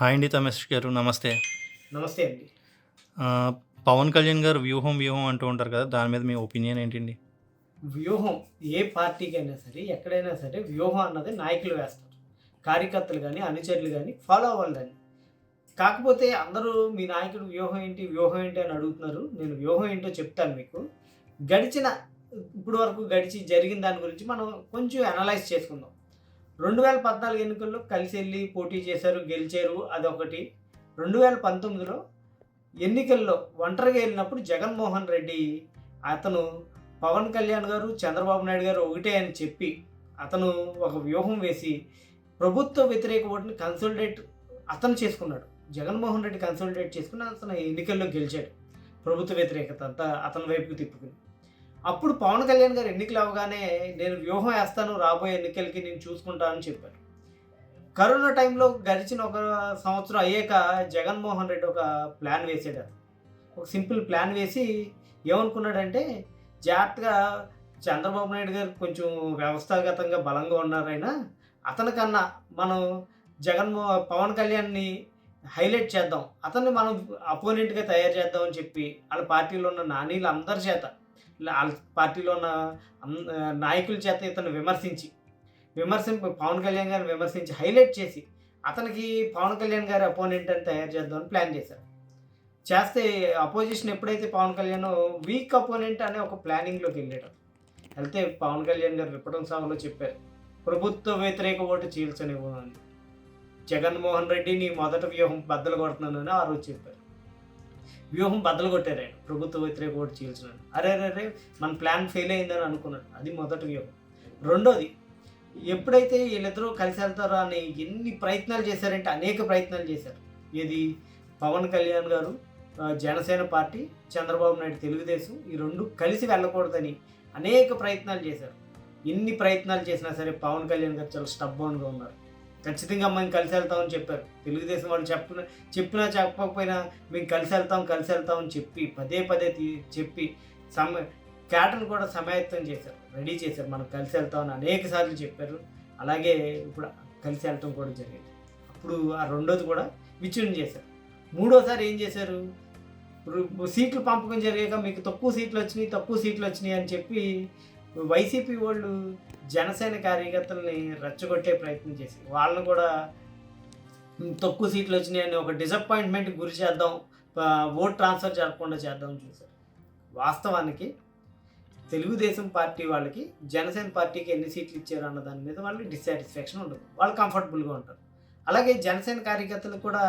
Hi అండి తమేష్ గారు నమస్తే. నమస్తే అండి. పవన్ కళ్యాణ్ గారు వ్యూహం వ్యూహం అంటూ ఉంటారు కదా దాని మీద మీ ఒపీనియన్ ఏంటండి? వ్యూహం ఏ పార్టీకైనా సరే ఎక్కడైనా సరే వ్యూహం అన్నది నాయకులు వేస్తారు. కార్యకర్తలు కానీ అనుచరులు కానీ ఫాలో అవ్వాలి కాకపోతే అందరూ మీ నాయకుడు వ్యూహం ఏంటి వ్యూహం ఏంటి అని అడుగుతున్నారు. నేను వ్యూహం ఏంటో చెప్తాను మీకు. గడిచిన ఇప్పుడు వరకు గడిచి జరిగిన దాని గురించి మనం కొంచెం అనలైజ్ చేసుకుందాం. రెండు వేల పద్నాలుగు ఎన్నికల్లో కలిసి వెళ్ళి పోటీ చేశారు గెలిచారు అదొకటి. రెండు వేల పంతొమ్మిదిలో ఎన్నికల్లో ఒంటరిగా వెళ్ళినప్పుడు జగన్మోహన్ రెడ్డి అతను పవన్ కళ్యాణ్ గారు చంద్రబాబు నాయుడు గారు ఒకటే అని చెప్పి అతను ఒక వ్యూహం వేసి ప్రభుత్వ వ్యతిరేక ఓటుని కన్సల్టేట్ అతను చేసుకున్నాడు. జగన్మోహన్ రెడ్డి కన్సల్టేట్ చేసుకుని అతను ఎన్నికల్లో గెలిచాడు. ప్రభుత్వ వ్యతిరేకత అంతా అతని వైపుకు తిప్పుకుని అప్పుడు పవన్ కళ్యాణ్ గారు ఎన్నికలు అవగానే నేను వ్యూహం వేస్తాను రాబోయే ఎన్నికలకి నేను చూసుకుంటానని చెప్పాను కరోనా టైంలో గడిచిన ఒక సంవత్సరం అయ్యాక జగన్మోహన్ రెడ్డి ఒక ప్లాన్ వేసాడు ఒక సింపుల్ ప్లాన్ వేసి ఏమనుకున్నాడంటే జాగ్రత్తగా చంద్రబాబు నాయుడు గారు కొంచెం వ్యవస్థాగతంగా బలంగా ఉన్నారైనా అతనికన్నా మనం జగన్మో పవన్ కళ్యాణ్ని హైలైట్ చేద్దాం అతన్ని మనం అపోనెంట్గా తయారు చేద్దాం అని చెప్పి వాళ్ళ పార్టీలో ఉన్న నానీలు అందరి చేత వాళ్ళ పార్టీలో ఉన్న నాయకుల చేత ఇతను విమర్శించి విమర్శింపు పవన్ కళ్యాణ్ గారిని విమర్శించి హైలైట్ చేసి అతనికి పవన్ కళ్యాణ్ గారి అపోనెంట్ అని తయారు చేద్దామని ప్లాన్ చేశారు. చేస్తే అపోజిషన్ ఎప్పుడైతే పవన్ కళ్యాణ్ వీక్ అపోనెంట్ అనే ఒక ప్లానింగ్లోకి వెళ్ళాడు. వెళ్తే పవన్ కళ్యాణ్ గారు రిపటం సభలో చెప్పారు ప్రభుత్వ వ్యతిరేక ఓటు చీల్చనివ్వను అని జగన్మోహన్ రెడ్డి నీ మొదట వ్యూహం బద్దలు కొడుతున్నానని ఆ రోజు చెప్పారు. వ్యూహం బద్దలు కొట్టారు. ఆయన ప్రభుత్వ వ్యతిరేక ఓటు చీల్చినాడు అరే అరే మన ప్లాన్ ఫెయిల్ అయిందని అనుకున్నాడు. అది మొదటి వ్యూహం. రెండోది ఎప్పుడైతే వీళ్ళిద్దరూ కలిసి వెళ్తారో అని ఎన్ని ప్రయత్నాలు చేశారంటే అనేక ప్రయత్నాలు చేశారు. ఏది? పవన్ కళ్యాణ్ గారు జనసేన పార్టీ చంద్రబాబు నాయుడు తెలుగుదేశం ఈ రెండు కలిసి వెళ్ళకూడదని అనేక ప్రయత్నాలు చేశారు. ఎన్ని ప్రయత్నాలు చేసినా సరే పవన్ కళ్యాణ్ గారు చాలా స్టబ్బోన్గా ఉన్నారు. ఖచ్చితంగా మేము కలిసి వెళ్తామని చెప్పారు. తెలుగుదేశం వాళ్ళు చెప్పిన చెప్పినా చెప్పకపోయినా మేము కలిసి వెళ్తాం కలిసి వెళ్తామని చెప్పి పదే పదే తీ- చెప్పి సమ క్యాటర్ కూడా సమాయత్తం చేశారు రెడీ చేశారు. మనం కలిసి వెళ్తామని అనేక సార్లు చెప్పారు. అలాగే ఇప్పుడు కలిసి వెళ్ళటం కూడా జరిగింది. అప్పుడు ఆ రెండోది కూడా విచ్ఛిన్నం చేశారు. మూడోసారి ఏం చేశారు? ఇప్పుడు సీట్లు పంపకం జరిగాక మీకు తక్కువ సీట్లు వచ్చినాయి తక్కువ సీట్లు వచ్చినాయి అని చెప్పి వైసీపీ వాళ్ళు జనసేన కార్యకర్తల్ని రెచ్చగొట్టే ప్రయత్నం చేసి వాళ్ళని కూడా తక్కువ సీట్లు వచ్చినాయని ఒక డిసప్పాయింట్మెంట్ గురి చేద్దాం ఓట్ ట్రాన్స్ఫర్ జరగకుండా చేద్దాం చూసారు వాస్తవానికి తెలుగుదేశం పార్టీ వాళ్ళకి జనసేన పార్టీకి ఎన్ని సీట్లు ఇచ్చారు అన్న దాని మీద వాళ్ళకి డిస్సాటిస్ఫాక్షన్ ఉండదు. వాళ్ళు కంఫర్టబుల్గా ఉంటారు. అలాగే జనసేన కార్యకర్తలకు కూడా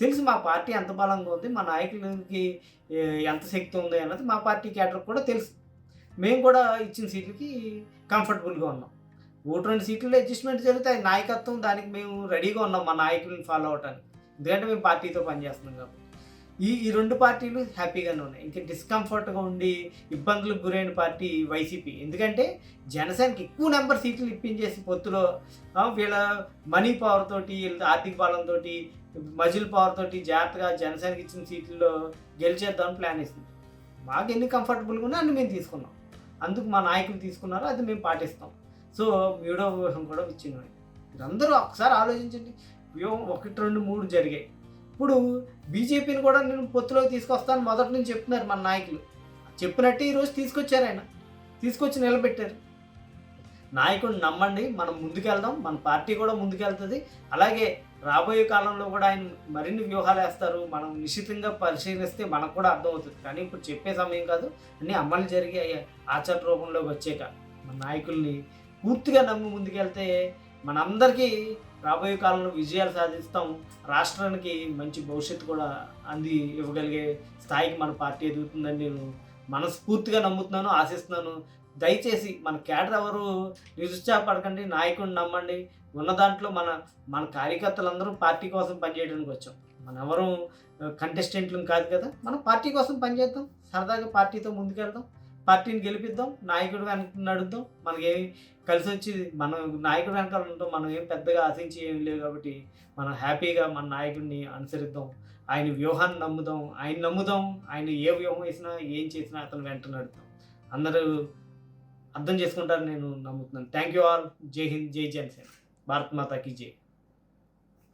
తెలుసు మా పార్టీ ఎంత బలంగా ఉంది మా నాయకులకి ఎంత శక్తి ఉంది అన్నది మా పార్టీ క్యాటర్ కూడా తెలుసు. మేము కూడా ఇచ్చిన సీట్లకి కంఫర్టబుల్గా ఉన్నాం. ఓటు రెండు సీట్లలో అడ్జస్ట్మెంట్ జరుగుతాయి నాయకత్వం దానికి మేము రెడీగా ఉన్నాం మా నాయకులను ఫాలో అవటానికి. ఎందుకంటే మేము పార్టీతో పనిచేస్తున్నాం కాబట్టి. ఈ ఈ రెండు పార్టీలు హ్యాపీగానే ఉన్నాయి. ఇంకా డిస్కంఫర్ట్గా ఉండి ఇబ్బందులకు గురైన పార్టీ వైసీపీ. ఎందుకంటే జనసేనకి ఎక్కువ నెంబర్ సీట్లు ఇప్పించేసి పొత్తులో వీళ్ళ మనీ పవర్ తోటి వీళ్ళ ఆర్థిక బలంతో మజిల్ పవర్ తోటి జాగ్రత్తగా జనసేనకి ఇచ్చిన సీట్లలో గెలిచేద్దామని ప్లాన్ వేసింది. మాకు ఎన్ని కంఫర్టబుల్గా ఉన్నా అన్ని మేము తీసుకున్నాం. అందుకు మా నాయకులు తీసుకున్నారో అది మేము పాటిస్తాం. సో మూడో వ్యూహం కూడా విచ్ఛిన్నమైంది మీరందరూ ఒకసారి ఆలోచించండి. వ్యూహం ఒకటి రెండు మూడు జరిగాయి. ఇప్పుడు బీజేపీని కూడా నేను పొత్తులోకి తీసుకొస్తాను మొదటి నుంచి చెప్తున్నారు మన నాయకులు. చెప్పినట్టు ఈరోజు తీసుకొచ్చారు ఆయన. తీసుకొచ్చి నిలబెట్టారు. నాయకుడిని నమ్మండి మనం ముందుకెళ్దాం మన పార్టీ కూడా ముందుకెళ్తుంది. అలాగే రాబోయే కాలంలో కూడా ఆయన మరిన్ని వ్యూహాలు వేస్తారు. మనం నిశ్చితంగా పరిశీలిస్తే మనకు కూడా అర్థమవుతుంది. కానీ ఇప్పుడు చెప్పే సమయం కాదు. అన్నీ అమలు జరిగి ఆచార రూపంలోకి వచ్చాక మన నాయకుల్ని పూర్తిగా నమ్మి ముందుకెళ్తే మనందరికీ రాబోయే కాలంలో విజయాలు సాధిస్తాం. రాష్ట్రానికి మంచి భవిష్యత్తు కూడా అంది ఇవ్వగలిగే స్థాయికి మన పార్టీ ఎదుగుతుందని నేను మనస్ఫూర్తిగా నమ్ముతున్నాను ఆశిస్తున్నాను. దయచేసి మన క్యాడర్ ఎవరు? నిరుత్సాహపడకండి నాయకుడిని నమ్మండి. ఉన్న దాంట్లో మన మన కార్యకర్తలందరూ పార్టీ కోసం పనిచేయడానికి వచ్చాం. మన ఎవరు కంటెస్టెంట్లు కాదు కదా. మనం పార్టీ కోసం పనిచేద్దాం. సరదాగా పార్టీతో ముందుకెళ్దాం. పార్టీని గెలిపిద్దాం. నాయకుడు వెనక నడుద్దాం. మనకేం కలిసి వచ్చి మనం నాయకుడు వెనకాల ఉంటాం మనం ఏం పెద్దగా ఆశించి ఏం లేవు కాబట్టి మనం హ్యాపీగా మన నాయకుడిని అనుసరిద్దాం. ఆయన వ్యూహాన్ని నమ్ముదాం. ఆయన నమ్ముదాం. ఆయన ఏ వ్యూహం వేసినా ఏం చేసినా అతను వెంట నడుద్దాం. అందరూ అర్థం చేసుకుంటారని నేను నమ్ముతున్నాను. థ్యాంక్ యూ ఆల్ జై హింద్ జై జనసేన భారత్ మాతాకి జై